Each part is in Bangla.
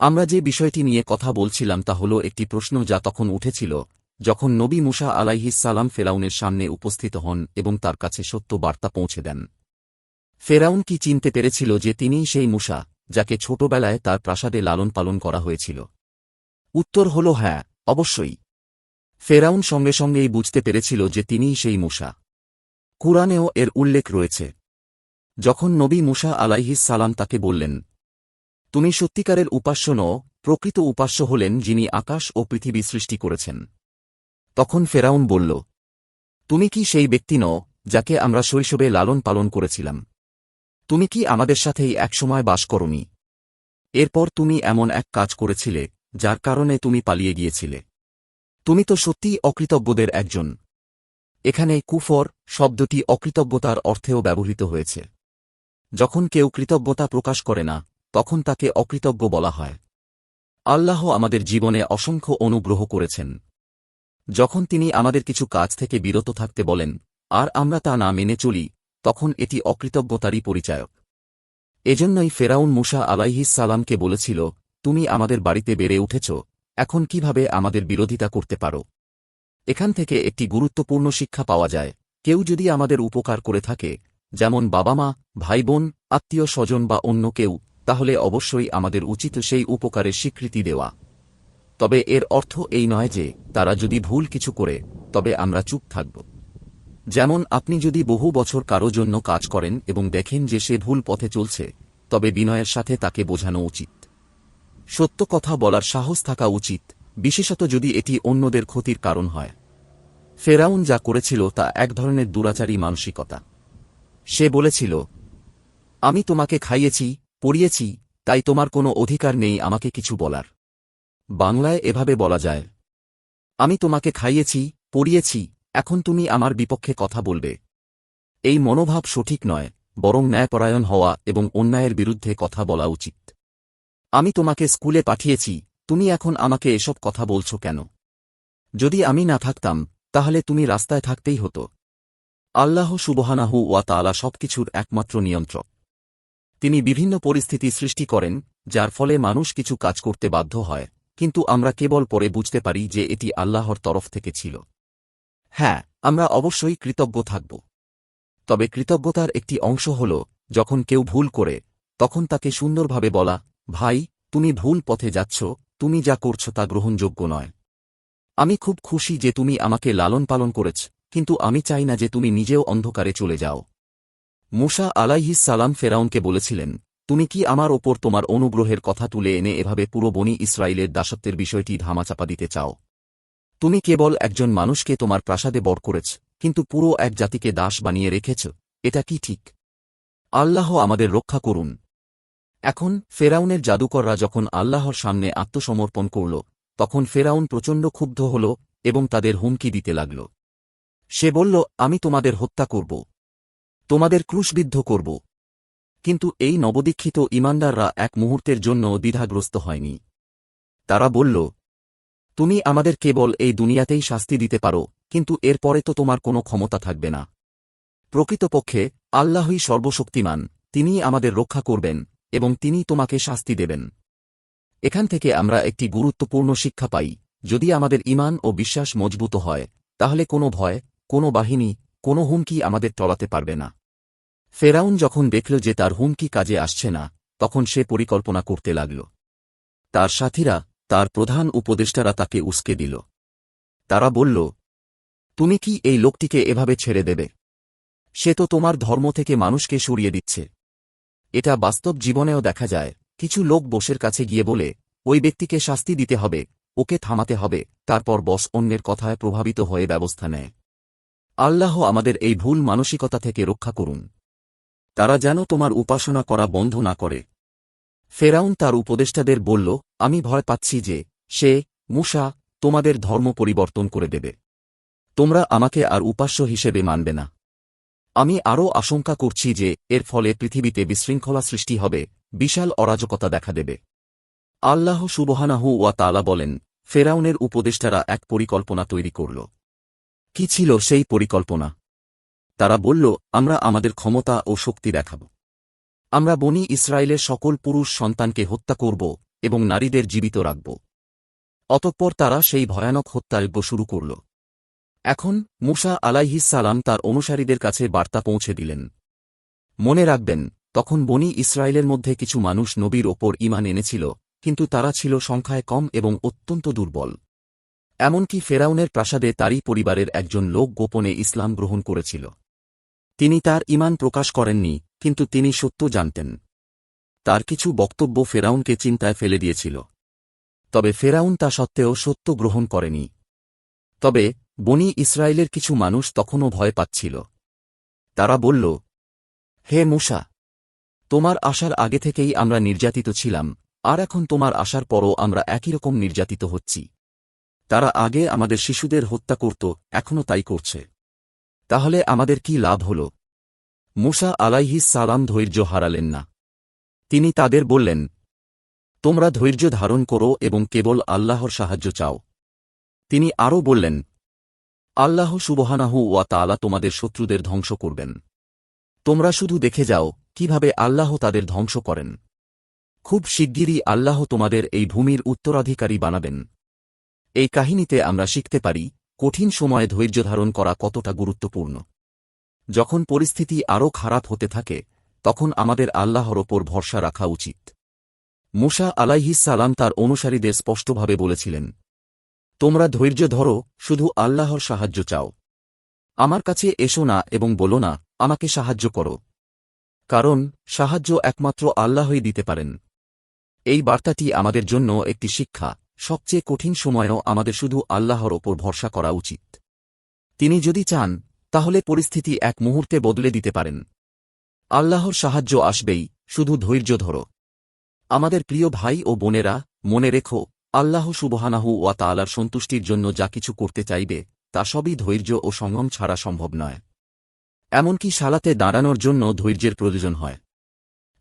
আমরা যে বিষয়টি নিয়ে কথা বলছিলাম তা হল একটি প্রশ্ন যা তখন উঠেছিল, যখন নবী মুসা সালাম ফেরাউনের সামনে উপস্থিত হন এবং তার কাছে সত্য বার্তা পৌঁছে দেন। ফেরাউন কি চিনতে পেরেছিল যে তিনিই সেই মুসা, যাকে ছোটবেলায় তার প্রাসাদে লালন পালন করা হয়েছিল? উত্তর হল হ্যাঁ অবশ্যই। ফেরাউন সঙ্গে সঙ্গেই বুঝতে পেরেছিল যে তিনিই সেই মুসা। কুরআনেও এর উল্লেখ রয়েছে। যখন নবী মুসা আলাইহিস সালাম তাকে বললেন তুমি সত্যিকারের উপাস্য নও, প্রকৃত উপাস্য হলেন যিনি আকাশ ও পৃথিবী সৃষ্টি করেছেন। তখন ফেরাউন বলল, তুমি কি সেই ব্যক্তি নও, যাকে আমরা শৈশবে লালন পালন করেছিলাম? তুমি কি আমাদের সাথেই একসময় বাস করনি? এরপর তুমি এমন এক কাজ করেছিলে, যার কারণে তুমি পালিয়ে গিয়েছিলে। তুমি তো সত্যিই অকৃতজ্ঞদের একজন। এখানে কুফর শব্দটি অকৃতজ্ঞতার অর্থেও ব্যবহৃত হয়েছে। যখন কেউ কৃতজ্ঞতা প্রকাশ করে না তখন তাকে অকৃতজ্ঞ বলা হয়। আল্লাহ আমাদের জীবনে অসংখ্য অনুগ্রহ করেছেন। যখন তিনি আমাদের কিছু কাজ থেকে বিরত থাকতে বলেন, আর আমরা তা না মেনে চলি, তখন এটি অকৃতজ্ঞতারই পরিচায়ক। এজন্যই ফেরাউন মুসা সালামকে বলেছিল, তুমি আমাদের বাড়িতে বেড়ে উঠেছ, এখন কীভাবে আমাদের বিরোধিতা করতে পারো? এখান থেকে একটি গুরুত্বপূর্ণ শিক্ষা পাওয়া যায়। কেউ যদি আমাদের উপকার করে থাকে, যেমন বাবা মা, ভাই বোন, আত্মীয় স্বজন বা অন্য কেউ তাহলে অবশ্যই আমাদের উচিত সেই উপকারের স্বীকৃতি দেওয়া। তবে এর অর্থ এই নয় যে, তারা যদি ভুল কিছু করে, তবে আমরা চুপ থাকব। যেমন আপনি যদি বহু বছর কারও জন্য কাজ করেন এবং দেখেন যে সে ভুল পথে চলছে, তবে বিনয়ের সাথে তাকে বোঝানো উচিত। সত্য কথা বলার সাহস থাকা উচিত, বিশেষত যদি এটি অন্যদের ক্ষতির কারণ হয়। ফেরাউন যা করেছিল তা এক ধরনের দুরাচারী মানসিকতা। সে বলেছিল, আমি তোমাকে খাইয়েছি পড়িয়েছি, তাই তোমার কোনো অধিকার নেই আমাকে কিছু বলার। বাংলায় এভাবে বলা যায়, আমি তোমাকে খাইয়েছি, পড়িয়েছি, এখন তুমি আমার বিপক্ষে কথা বলবে। এই মনোভাব সঠিক নয়, বরং ন্যায়পরায়ণ হওয়া এবং অন্যায়ের বিরুদ্ধে কথা বলা উচিত। আমি তোমাকে স্কুলে পাঠিয়েছি, তুমি এখন আমাকে এসব কথা বলছো কেন? যদি আমি না থাকতাম, তাহলে তুমি রাস্তায় থাকতেই হতো। আল্লাহ সুবহানাহু ওয়া তাআলা সবকিছুর একমাত্র নিয়ন্ত্রক। তিনি বিভিন্ন পরিস্থিতি সৃষ্টি করেন, যার ফলে মানুষ কিছু কাজ করতে বাধ্য হয়, কিন্তু আমরা কেবল পরে বুঝতে পারি যে এটি আল্লাহর তরফ থেকে ছিল। হ্যাঁ আমরা অবশ্যই কৃতজ্ঞ থাকব। তবে কৃতজ্ঞতার একটি অংশ হল, যখন কেউ ভুল করে, তখন তাকে সুন্দরভাবে বলা, ভাই, তুমি ভুল পথে যাচ্ছ, তুমি যা করছ তা গ্রহণযোগ্য নয়। আমি খুব খুশি যে তুমি আমাকে লালন পালন করেছ, কিন্তু আমি চাই না যে তুমি নিজেও অন্ধকারে চলে যাও। মুসা আলাইহিস সালাম ফেরাউনকে বলেছিলেন, তুমি কি আমার ওপর তোমার অনুগ্রহের কথা তুলে এনে এভাবে পুরো বনি ইসরায়েলের দাসত্বের বিষয়টি ধামাচাপা দিতে চাও? তুমি কেবল একজন মানুষকে তোমার প্রাসাদে বর করেছ, কিন্তু পুরো এক জাতিকে দাস বানিয়ে রেখেছ, এটা কি ঠিক? আল্লাহ আমাদের রক্ষা করুন। এখন ফেরাউনের জাদুকররা যখন আল্লাহর সামনে আত্মসমর্পণ করল, তখন ফেরাউন প্রচণ্ড ক্ষুব্ধ হল এবং তাদের হুমকি দিতে লাগল। সে বলল, আমি তোমাদের হত্যা করব। তোমাদের ক্রুশবিদ্ধ করব। কিন্তু এই নবদীক্ষিত ইমানদাররা এক মুহূর্তের জন্য দ্বিধাগ্রস্ত হয়নি। তারা বলল, তুমি আমাদের কেবল এই দুনিয়াতেই শাস্তি দিতে পারো, কিন্তু এরপরে তো তোমার কোনো ক্ষমতা থাকবে না। প্রকৃতপক্ষে, আল্লাহই সর্বশক্তিমান, তিনিই আমাদের রক্ষা করবেন, এবং তিনি তোমাকে শাস্তি দেবেন। এখান থেকে আমরা একটি গুরুত্বপূর্ণ শিক্ষা পাই, যদি আমাদের ইমান ও বিশ্বাস মজবুত হয়, তাহলে কোনো ভয়, কোনো বাহিনী, কোনো হুমকি আমাদের টলাতে পারবে না। ফেরাউন যখন দেখল যে তার হুমকি কাজে আসছে না, তখন সে পরিকল্পনা করতে লাগল। তার সাথীরা, তার প্রধান উপদেষ্টারা তাকে উস্কে দিল। তারা বলল, তুমি কি এই লোকটিকে এভাবে ছেড়ে দেবে? সে তো তোমার ধর্ম থেকে মানুষকে সরিয়ে দিচ্ছে। এটা বাস্তব জীবনেও দেখা যায়, কিছু লোক বসের কাছে গিয়ে বলে, ওই ব্যক্তিকে শাস্তি দিতে হবে, ওকে থামাতে হবে, তারপর বস অন্যের কথায় প্রভাবিত হয়ে ব্যবস্থা নেয়। আল্লাহ আমাদের এই ভুল মানসিকতা থেকে রক্ষা করুন। তারা যেন তোমার উপাসনা করা বন্ধ না করে। ফেরাউন তার উপদেষ্টাদের বলল, আমি ভয় পাচ্ছি যে সে, মুসা, তোমাদের ধর্ম পরিবর্তন করে দেবে। তোমরা আমাকে আর উপাস্য হিসেবে মানবে না। আমি আরও আশঙ্কা করছি যে এর ফলে পৃথিবীতে বিশৃঙ্খলা সৃষ্টি হবে, বিশাল অরাজকতা দেখা দেবে। আল্লাহ সুবহানাহু ওয়া তালা বলেন, ফেরাউনের উপদেষ্টারা এক পরিকল্পনা তৈরি করল। কি ছিল সেই পরিকল্পনা? তারা বলল, আমরা আমাদের ক্ষমতা ও শক্তি দেখাব। আমরা বনি ইসরায়েলের সকল পুরুষ সন্তানকে হত্যা করব এবং নারীদের জীবিত রাখব। অতঃপর তারা সেই ভয়ানক হত্যাযজ্ঞ শুরু করল। এখন মুসা আলাইহিসালাম তার অনুসারীদের কাছে বার্তা পৌঁছে দিলেন। মনে রাখবেন, তখন বনি ইসরায়েলের মধ্যে কিছু মানুষ নবীর ওপর ইমান এনেছিল, কিন্তু তারা ছিল সংখ্যায় কম এবং অত্যন্ত দুর্বল। এমনকি ফেরাউনের প্রাসাদে তারই পরিবারের একজন লোক গোপনে ইসলাম গ্রহণ করেছিল। তিনি তার ইমান প্রকাশ করেননি, কিন্তু তিনি সত্য জানতেন। তার কিছু বক্তব্য ফেরাউনকে চিন্তায় ফেলে দিয়েছিল। তবে ফেরাউন তা সত্ত্বেও সত্য গ্রহণ করেনি। তবে বনি ইসরায়েলের কিছু মানুষ তখনও ভয় পাচ্ছিল। তারা বলল, হে মুসা, তোমার আসার আগে থেকেই আমরা নির্যাতিত ছিলাম, আর এখন তোমার আসার পরও আমরা একই রকম নির্যাতিত হচ্ছি। তারা আগে আমাদের শিশুদের হত্যা করত, এখনও তাই করছে। তাহলে আমাদের কি লাভ হল? মুসা আলাইহিস সালাম ধৈর্য হারালেন না। তিনি তাদের বললেন, তোমরা ধৈর্য ধারণ করো এবং কেবল আল্লাহর সাহায্য চাও। তিনি আরও বললেন, আল্লাহ সুবহানাহু ওয়া তালা তোমাদের শত্রুদের ধ্বংস করবেন। তোমরা শুধু দেখে যাও কীভাবে আল্লাহ তাদের ধ্বংস করেন। খুব শিগগিরই আল্লাহ তোমাদের এই ভূমির উত্তরাধিকারী বানাবেন। এই কাহিনীতে আমরা শিখতে পারি কঠিন সময়ে ধৈর্য ধারণ করা কতটা গুরুত্বপূর্ণ। যখন পরিস্থিতি আরও খারাপ হতে থাকে, তখন আমাদের আল্লাহর ওপর ভরসা রাখা উচিত। মুসা আলাইহিস সালাম তার অনুসারীদের স্পষ্টভাবে বলেছিলেন, তোমরা ধৈর্য ধরো, শুধু আল্লাহর সাহায্য চাও। আমার কাছে এসো না এবং বলো না, আমাকে সাহায্য করো। কারণ সাহায্য একমাত্র আল্লাহই দিতে পারেন। এই বার্তাটি আমাদের জন্য একটি শিক্ষা। সবচেয়ে কঠিন সময়েও আমাদের শুধু আল্লাহর ওপর ভরসা করা উচিত। তিনি যদি চান, তাহলে পরিস্থিতি এক মুহূর্তে বদলে দিতে পারেন। আল্লাহর সাহায্য আসবেই, শুধু ধৈর্য ধরো। আমাদের প্রিয় ভাই ও বোনেরা, মনে রেখো, আল্লাহ সুবহানাহু ওয়া তাআলার সন্তুষ্টির জন্য যা কিছু করতে চাইবে, তা সবই ধৈর্য ও সংযম ছাড়া সম্ভব নয়। এমনকি শালাতে দাঁড়ানোর জন্য ধৈর্যের প্রয়োজন হয়।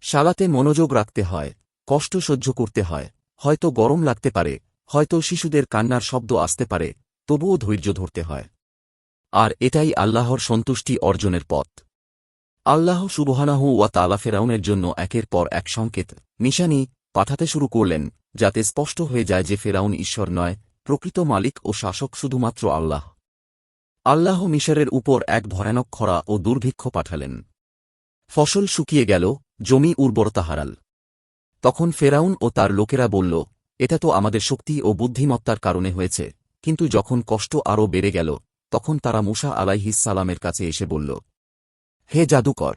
শালাতে মনোযোগ রাখতে হয়, কষ্ট সহ্য করতে হয়, হয়তো গরম লাগতে পারে হয়তো শিশুদের কান্নার শব্দ আসতে পারে, তবুও ধৈর্য ধরতে হয়। আর এটাই আল্লাহর সন্তুষ্টি অর্জনের পথ। আল্লাহ সুবহানাহু ওয়া তালা ফেরাউনের জন্য একের পর এক সংকেত, নিশানি পাঠাতে শুরু করলেন, যাতে স্পষ্ট হয়ে যায় যে ফেরাউন ঈশ্বর নয়, প্রকৃত মালিক ও শাসক শুধুমাত্র আল্লাহ। আল্লাহ মিশরের উপর এক ভয়ানক খরা ও দুর্ভিক্ষ পাঠালেন। ফসল শুকিয়ে গেল, জমি উর্বরতা হারাল। তখন ফেরাউন ও তার লোকেরা বলল এটা তো আমাদের শক্তি ও বুদ্ধিমত্তার কারণে হয়েছে। কিন্তু যখন কষ্ট আরও বেড়ে গেল, তখন তারা মুসা আলাইহিস সালামের কাছে এসে বলল, হে জাদুকর!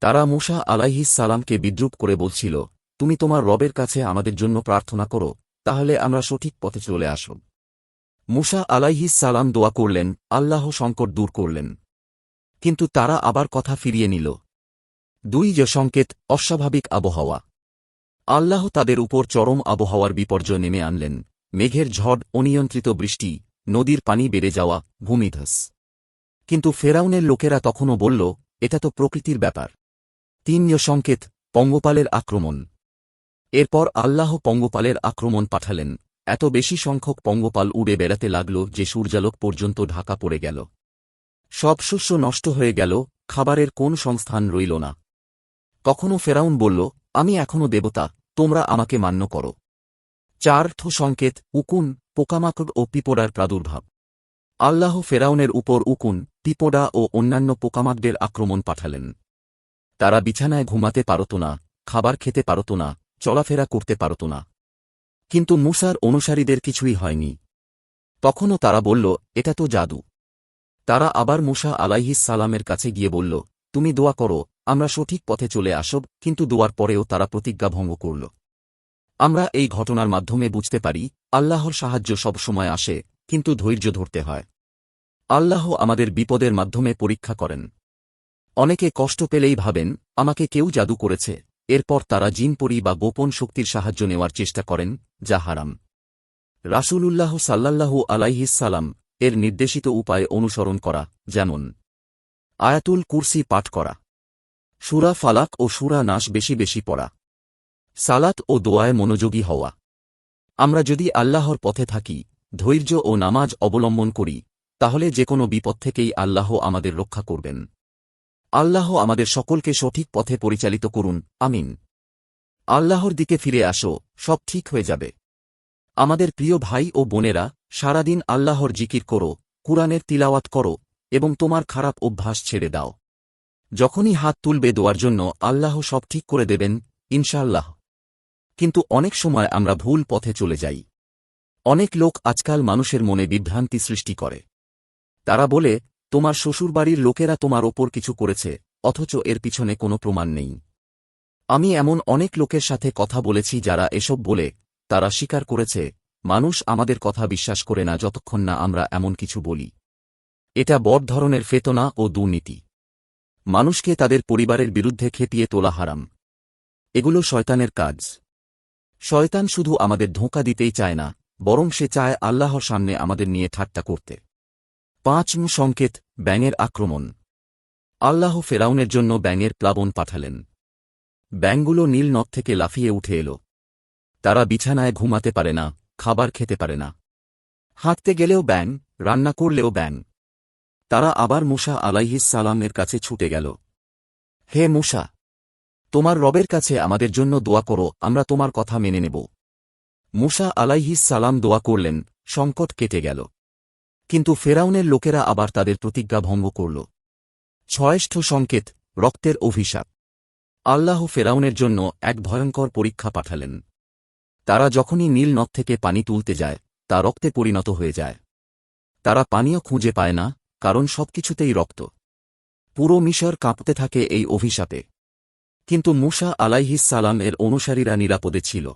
তারা মুসা আলাইহিস সালামকে বিদ্রুপ করে বলছিল, তুমি তোমার রবের কাছে আমাদের জন্য প্রার্থনা করো, তাহলে আমরা সঠিক পথে চলে আসব। মুসা আলাইহিস সালাম দোয়া করলেন, আল্লাহ সংকট দূর করলেন। কিন্তু তারা আবার কথা ফিরিয়ে নিল। দুই যে সংকেত, অস্বাভাবিক আবহাওয়া। আল্লাহ তাদের উপর চরম আবহাওয়ার বিপর্যয় নেমে আনলেন। মেঘের ঝড়, অনিয়ন্ত্রিত বৃষ্টি, নদীর পানি বেড়ে যাওয়া, ভূমিধস। কিন্তু ফেরাউনের লোকেরা তখনও বলল, এটা তো প্রকৃতির ব্যাপার। তিন সংকেত পঙ্গপালের আক্রমণ। এরপর আল্লাহ পঙ্গপালের আক্রমণ পাঠালেন। এত বেশি সংখ্যক পঙ্গপাল উড়ে বেড়াতে লাগল যে সূর্যালোক পর্যন্ত ঢাকা পড়ে গেল। সব শস্য নষ্ট হয়ে গেল, খাবারের কোন সংস্থান রইল না। কখনও ফেরাউন বলল আমি এখনও দেবতা, তোমরা আমাকে মান্য করো। চার্থ সংকেত, উকুন, পোকামাকড় ও পিপোড়ার প্রাদুর্ভাব। আল্লাহ ফেরাউনের উপর উকুন, পিপোড়া ও অন্যান্য পোকামাকদের আক্রমণ পাঠালেন। তারা বিছানায় ঘুমাতে পারত না, খাবার খেতে পারত না, চলাফেরা করতে পারত না। কিন্তু মুসার অনুসারীদের কিছুই হয়নি। তখনও তারা বলল, এটা তো জাদু। তারা আবার মুসা আলাইহিস সালামের কাছে গিয়ে বলল, তুমি দোয়া করো আমরা সঠিক পথে চলে আসব, কিন্তু দোয়ার পরেও তারা প্রতিজ্ঞা ভঙ্গ করল। আমরা এই ঘটনার মাধ্যমে বুঝতে পারি, আল্লাহর সাহায্য সবসময় আসে, কিন্তু ধৈর্য ধরতে হয়। আল্লাহ আমাদের বিপদের মাধ্যমে পরীক্ষা করেন। অনেকে কষ্ট পেলেই ভাবেন, আমাকে কেউ জাদু করেছে, এরপর তারা জিনপরি বা গোপন শক্তির সাহায্য নেওয়ার চেষ্টা করেন, যা হারাম। রাসূলুল্লাহ সাল্লাল্লাহু আলাইহিসাল্লাম এর নির্দেশিত উপায় অনুসরণ করা, যেমন আয়াতুল কুরসি পাঠ করা। সুরা ফালাক ও সুরা নাশ বেশি বেশি পড়া। সালাত ও দোয়ায় মনোযোগী হওয়া। আমরা যদি আল্লাহর পথে থাকি, ধৈর্য ও নামাজ অবলম্বন করি, তাহলে যে কোনো বিপদ থেকেই আল্লাহ আমাদের রক্ষা করবেন। আল্লাহ আমাদের সকলকে সঠিক পথে পরিচালিত করুন, আমিন। আল্লাহর দিকে ফিরে আসো, সব ঠিক হয়ে যাবে। আমাদের প্রিয় ভাই ও বোনেরা, সারাদিন আল্লাহর জিকির করো, কুরআনের তিলাওয়াত করো, এবং তোমার খারাপ অভ্যাস ছেড়ে দাও। যখনই হাত তুলবে দোয়ার জন্য আল্লাহ সব ঠিক করে দেবেন, ইনশাআল্লাহ। কিন্তু অনেক সময় আমরা ভুল পথে চলে যাই। অনেক লোক আজকাল মানুষের মনে বিভ্রান্তি সৃষ্টি করে। তারা বলে, তোমার শ্বশুরবাড়ির লোকেরা তোমার ওপর কিছু করেছে, অথচ এর পিছনে কোনো প্রমাণ নেই। আমি এমন অনেক লোকের সাথে কথা বলেছি যারা এসব বলে, তারা স্বীকার করেছে, মানুষ আমাদের কথা বিশ্বাস করে না যতক্ষণ না আমরা এমন কিছু বলি। এটা বড় ধরনের ফেতনা ও দুর্নীতি। মানুষকে তাদের পরিবারের বিরুদ্ধে খেপিয়ে তোলা হারাম। এগুলো শয়তানের কাজ। শয়তান শুধু আমাদের ধোঁকা দিতেই চায় না, বরং সে চায় আল্লাহর সামনে আমাদের নিয়ে ঠাট্টা করতে। পাঁচ সংকেত, ব্যাঙের আক্রমণ। আল্লাহ ফেরাউনের জন্য ব্যাঙের প্লাবন পাঠালেন। ব্যাঙগুলো নীল নদ থেকে লাফিয়ে উঠে এল। তারা বিছানায় ঘুমাতে পারে না, খাবার খেতে পারে না। হাঁটতে গেলেও ব্যাং রান্না করলেও ব্যাং তারা আবার মুসা সালামের কাছে ছুটে গেল। হে মুসা, তোমার রবের কাছে আমাদের জন্য দোয়া করো, আমরা তোমার কথা মেনে নেব। মুসা সালাম দোয়া করলেন, সংকট কেটে গেল। কিন্তু ফেরাউনের লোকেরা আবার তাদের প্রতিজ্ঞা ভঙ্গ করল। ছয়েষ্ঠ সংকেত, রক্তের অভিশাপ। আল্লাহ ফেরাউনের জন্য এক ভয়ঙ্কর পরীক্ষা পাঠালেন। তারা যখনই নীল নদ থেকে পানি তুলতে যায়, তা রক্তে পরিণত হয়ে যায়। তারা পানীয় খুঁজে পায় না কারণ সবকিছুতেই রক্ত। পুরো মিশর কাঁপতে থাকে এই অভিশাপে। কিন্তু মুসা সালাম এর অনুসারীরা নিরাপদে ছিল।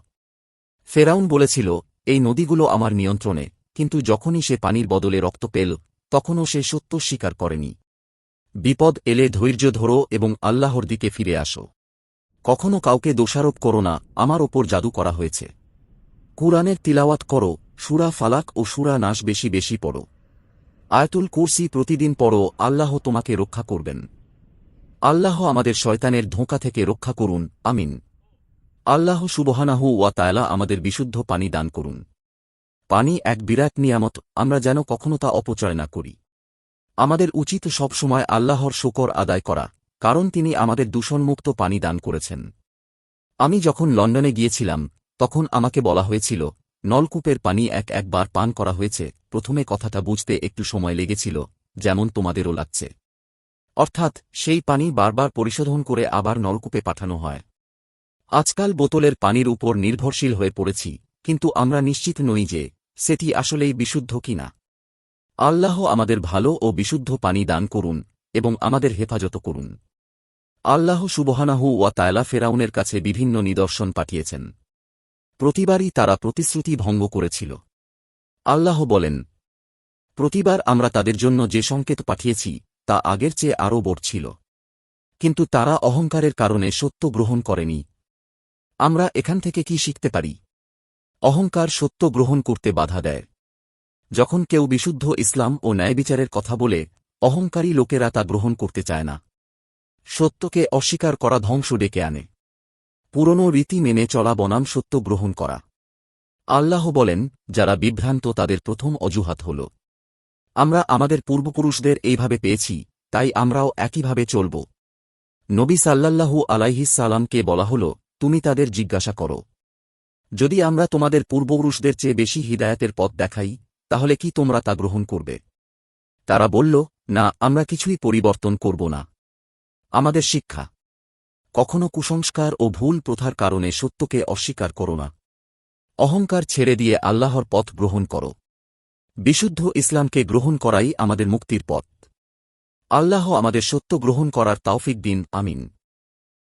ফেরাউন বলেছিল, এই নদীগুলো আমার নিয়ন্ত্রণে, কিন্তু যখনই সে পানির বদলে রক্ত পেল, তখনও সে সত্য স্বীকার করেনি। বিপদ এলে ধৈর্য ধরো এবং আল্লাহর দিকে ফিরে আসো। কখনো কাউকে দোষারোপ করো না, আমার ওপর জাদু করা হয়েছে। কুরআনের তিলাওয়াত করো, সুরা ফালাক ও সুরা নাশ বেশি বেশি পড়ো। আয়াতুল কুরসি প্রতিদিন পড়ো, আল্লাহ তোমাকে রক্ষা করবেন। আল্লাহ আমাদের শয়তানের ধোঁকা থেকে রক্ষা করুন, আমিন। আল্লাহ সুবহানাহু ওয়া তায়লা আমাদের বিশুদ্ধ পানি দান করুন। পানি এক বিরাট নিয়ামত, আমরা যেন কখনো তা অপচয় না করি। আমাদের উচিত সবসময় আল্লাহর শোকর আদায় করা, কারণ তিনি আমাদের দূষণমুক্ত পানি দান করেছেন। আমি যখন লন্ডনে গিয়েছিলাম, তখন আমাকে বলা হয়েছিল নলকূপের পানি এক একবার পান করা হয়েছে, প্রথমে কথাটা বুঝতে একটু সময় লেগেছিল, যেমন তোমাদেরও লাগছে। অর্থাৎ, সেই পানি বারবার পরিশোধন করে আবার নলকূপে পাঠানো হয়। আজকাল বোতলের পানির উপর নির্ভরশীল হয়ে পড়েছি, কিন্তু আমরা নিশ্চিত নই যে, সেটি আসলেই বিশুদ্ধ কিনা। আল্লাহ আমাদের ভালো ও বিশুদ্ধ পানি দান করুন, এবং আমাদের হেফাজত করুন। আল্লাহ সুবহানাহু ওয়া তায়লা ফেরাউনের কাছে বিভিন্ন নিদর্শন পাঠিয়েছেন। প্রতিবারই তারা প্রতিশ্রুতি ভঙ্গ করেছিল। আল্লাহ বলেন, প্রতিবার আমরা তাদের জন্য যে সংকেত পাঠিয়েছি, তা আগের চেয়ে আরও বড় ছিল কিন্তু তারা অহংকারের কারণে সত্য গ্রহণ করেনি। আমরা এখান থেকে কি শিখতে পারি? অহংকার সত্য গ্রহণ করতে বাধা দেয়। যখন কেউ বিশুদ্ধ ইসলাম ও ন্যায়বিচারের কথা বলে, অহংকারী লোকেরা তা গ্রহণ করতে চায় না। সত্যকে অস্বীকার করা ধ্বংস ডেকে আনে। পুরনো রীতি মেনে চলা বনাম সত্য গ্রহণ করা। আল্লাহ বলেন, যারা বিভ্রান্ত তাদের প্রথম অজুহাত হল। আমরা আমাদের পূর্বপুরুষদের এইভাবে পেয়েছি, তাই আমরাও একইভাবে চলব। নবী সাল্লাল্লাহু আলাইহিসালামকে বলা হল, তুমি তাদের জিজ্ঞাসা করো। যদি আমরা তোমাদের পূর্বপুরুষদের চেয়ে বেশি হিদায়াতের পথ দেখাই, তাহলে কি তোমরা তা গ্রহণ করবে? তারা বলল, না, আমরা কিছুই পরিবর্তন করব না। আমাদের শিক্ষা কখনো কুসংস্কার ও ভুল প্রথার কারণে সত্যকে অস্বীকার করো না। অহংকার ছেড়ে দিয়ে আল্লাহর পথ গ্রহণ কর। বিশুদ্ধ ইসলামকে গ্রহণ করাই আমাদের মুক্তির পথ। আল্লাহ আমাদের সত্য গ্রহণ করার তাওফিক দিন, আমিন।